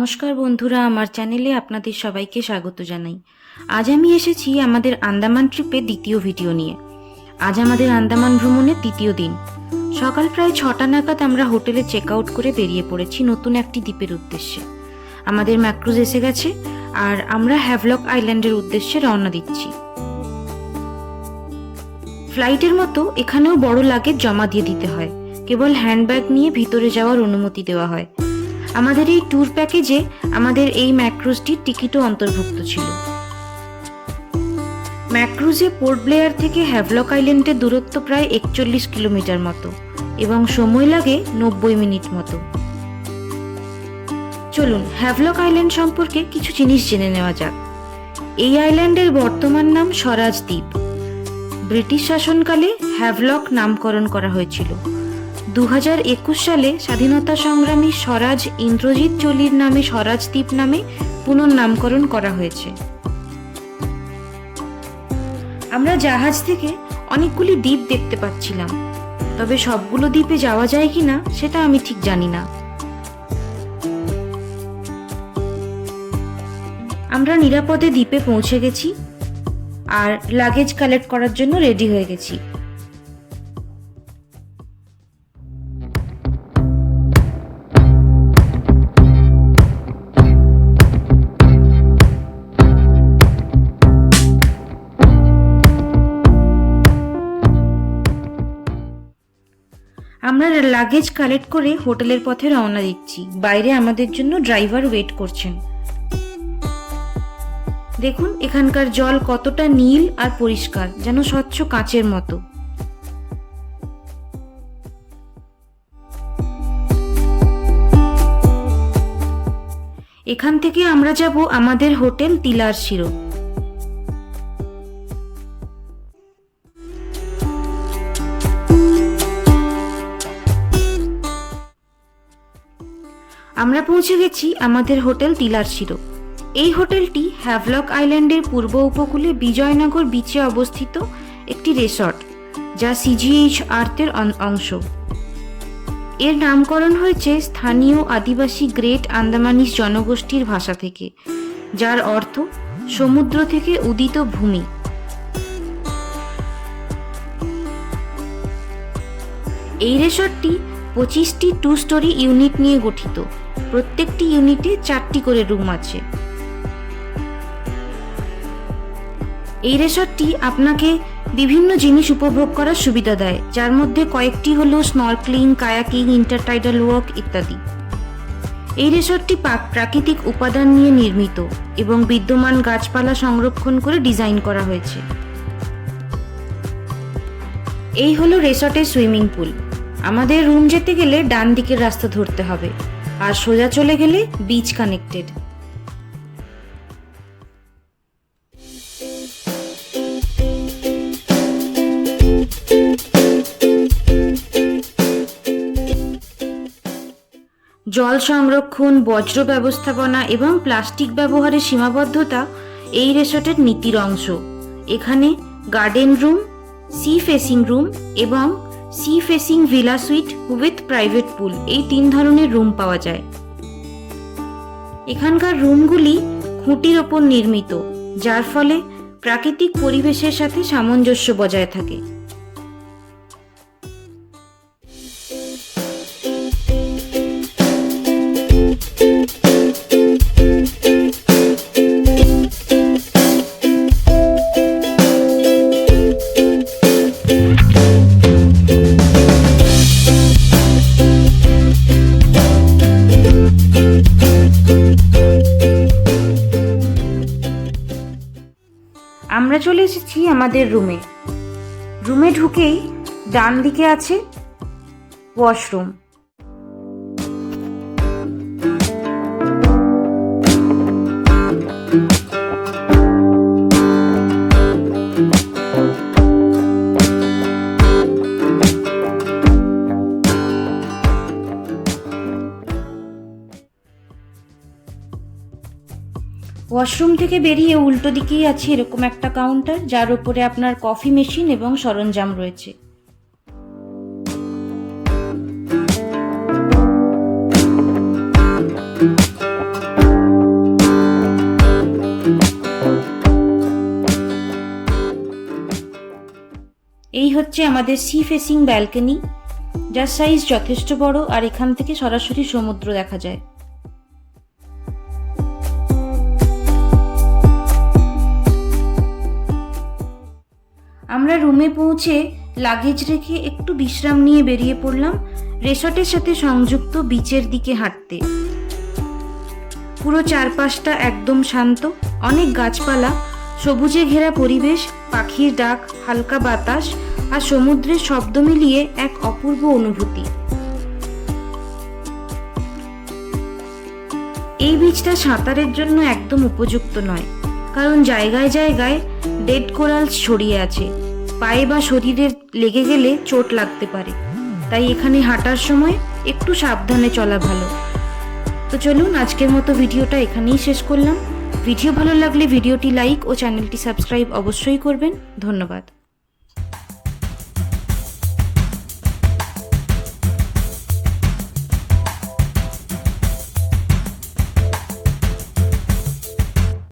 নমস্কার বন্ধুরা, আমার চ্যানেলে আপনাদের সবাইকে স্বাগত জানাই। আজ আমি এসেছি আমাদের আন্দামান ট্রিপে দ্বিতীয় ভিডিও নিয়ে। আজ আমাদের আন্দামান ভ্রমণের তৃতীয় দিন। সকাল প্রায় ছটা নাগাদ আমরা হোটেলে চেক আউট করে বেরিয়ে পড়েছি নতুন একটি দ্বীপের উদ্দেশ্যে। আমাদের ম্যাক্রুজ এসে গেছে আর আমরা হ্যাভলক আইল্যান্ডের উদ্দেশ্যে রওনা দিচ্ছি। ফ্লাইটের মতো এখানেও বড় লাগেজ জমা দিয়ে দিতে হয়। কেবল হ্যান্ডব্যাগ নিয়ে ভিতরে যাওয়ার অনুমতি দেওয়া হয়। আমাদের এই ট্যুর প্যাকেজে আমাদের এই ম্যাক্রুজটির টিকিটও অন্তর্ভুক্ত ছিল। ম্যাক্রুজে পোর্ট ব্লেয়ার থেকে হ্যাভলক আইল্যান্ডের দূরত্ব প্রায় একচল্লিশ কিলোমিটার মতো এবং সময় লাগে নব্বই মিনিট মতো। চলুন হ্যাভলক আইল্যান্ড সম্পর্কে কিছু জিনিস জেনে নেওয়া যাক। এই আইল্যান্ডের বর্তমান নাম স্বরাজ দ্বীপ। ব্রিটিশ শাসনকালে হ্যাভলক নামকরণ করা হয়েছিল। দু হাজার একুশ সালে স্বাধীনতা সংগ্রামী স্বরাজ ইন্দ্রজিৎ চলির নামে স্বরাজ দ্বীপ নামে পুনর্নামকরণ করা হয়েছে। আমরা জাহাজ থেকে অনেকগুলি দ্বীপ দেখতে পাচ্ছিলাম, তবে সবগুলো দ্বীপে যাওয়া যায় কিনা সেটা আমি ঠিক জানি না। আমরা নিরাপদে দ্বীপে পৌঁছে গেছি আর লাগেজ কালেক্ট করার জন্য রেডি হয়ে গেছি। আমরা লাগেজ কালেক্ট করে হোটেলের পথে রওনা দিচ্ছি। বাইরে আমাদের জন্য ড্রাইভার ওয়েট করছেন। দেখুন, এখানকার জল কতটা নীল আর পরিষ্কার, যেন স্বচ্ছ কাঁচের মতো। এখান থেকে আমরা যাব আমাদের হোটেল তিলার শিরো আমরা পৌঁছে গেছি আমাদের হোটেল তিলার শিরো এই হোটেলটি হ্যাভলক আইল্যান্ডের পূর্ব উপকূলে বিজয়নগর বিচে অবস্থিত একটি রেসর্ট যা সিজিএইচ আর্থের অংশ। এর নামকরণ হয়েছে স্থানীয় আদিবাসী গ্রেট আন্দামানিস জনগোষ্ঠীর ভাষা থেকে, যার অর্থ সমুদ্র থেকে উদিত ভূমি। এই রেসর্টটি পঁচিশটি টু স্টোরি ইউনিট নিয়ে গঠিত। প্রত্যেকটি ইউনিটে চারটি করে রুম আছে। এই রেসর্টটি আপনাকে বিভিন্ন জিনিস উপভোগ করার সুবিধা দেয়, যার মধ্যে কয়েকটি হলো স্নর্কলিং কায়াকিং ইন্টারটাইডাল ওয়ার্ক ইত্যাদি। এই রিসর্টটি প্রাকৃতিক উপাদান নিয়ে নির্মিত এবং বিদ্যমান গাছপালা সংরক্ষণ করে ডিজাইন করা হয়েছে। এই হলো রেসর্টের সুইমিং পুল। আমাদের রুম যেতে গেলে ডান দিকের রাস্তা ধরতে হবে। আর সোজা চলে গেলে বিচ কানেক্টেড জল সংরক্ষণ, বজ্র ব্যবস্থাপনা এবং প্লাস্টিক ব্যবহারের সীমাবদ্ধতা এই রেসর্টের নীতির অংশ। এখানে garden room sea facing room এবং sea facing villa suite with private pool এই তিন ধরনের রুম পাওয়া যায়। এখানকার রুমগুলি খুঁটির ওপর নির্মিত, যার ফলে প্রাকৃতিক পরিবেশের সাথে সামঞ্জস্য বজায় থাকে। আমরা চলে এসেছি আমাদের রুমে। রুমে ঢুকেই ডান দিকে আছে ওয়াশরুম ওয়াশরুম থেকে বেরিয়ে উল্টো দিকেই আছে এরকম একটা কাউন্টার, যার উপরে আপনার কফি মেশিন এবং সরঞ্জাম রয়েছে। এই হচ্ছে আমাদের সি ফেসিং ব্যালকনি, যার সাইজ যথেষ্ট বড় আর এখান থেকে সরাসরি সমুদ্র দেখা যায়। আমরা রুমে পৌঁছে লাগেজ রেখে একটু বিশ্রাম নিয়ে বেরিয়ে পড়লাম রেসর্টের সাথে সংযুক্ত বিচের দিকে হাঁটতে। পুরো চারপাশটা একদম শান্ত, অনেক গাছপালা, সবুজে ঘেরা পরিবেশ, পাখির ডাক, হালকা বাতাস আর সমুদ্রের শব্দ মিলিয়ে এক অপূর্ব অনুভূতি। এই বীজটা সাঁতারের জন্য একদম উপযুক্ত নয়, কারণ জায়গায় জায়গায় ডেড কোরাল ছড়িয়ে আছে। পায়ে বা শরীরে লেগে গেলে চোট লাগতে পারে। তাই এখানে হাঁটার সময় একটু সাবধানে চলা ভালো। তো চলুন আজকের মতো ভিডিওটা এখানেই শেষ করলাম। ভিডিও ভালো লাগলে ভিডিওটি লাইক ও চ্যানেলটি সাবস্ক্রাইব অবশ্যই করবেন। ধন্যবাদ।